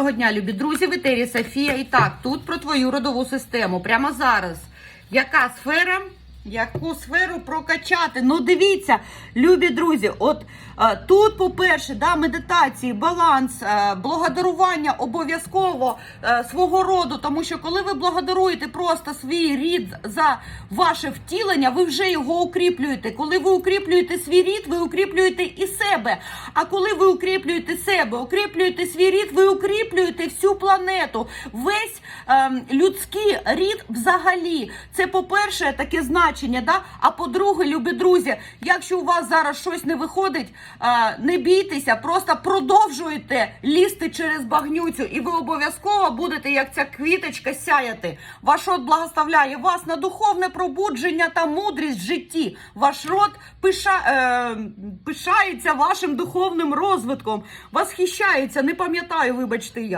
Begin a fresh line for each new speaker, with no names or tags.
Доброго дня, любі друзі, в етері Софія. І так, тут про твою родову систему. Прямо зараз. Яка сфера? Яку сферу прокачати? Ну, дивіться, любі друзі, от е, тут, по-перше, да, медитації, баланс, е, благодарування обов'язково е, свого роду, тому що коли ви благодаруєте просто свій рід за ваше втілення, ви вже його укріплюєте. Коли ви укріплюєте свій рід, ви укріплюєте і себе. А коли ви укріплюєте себе, укріплюєте свій рід, ви укріплюєте всю планету, весь ем, людський рід взагалі. Це, по-перше, таке значення. Да? А по-друге, любі друзі, якщо у вас зараз щось не виходить, не бійтеся, просто продовжуйте лізти через багнюцю, і ви обов'язково будете, як ця квіточка, сяяти. Ваш род благословляє вас на духовне пробудження та мудрість в житті. Ваш род пиша, е, пишається вашим духовним розвитком, восхищається, не пам'ятаю, вибачте я.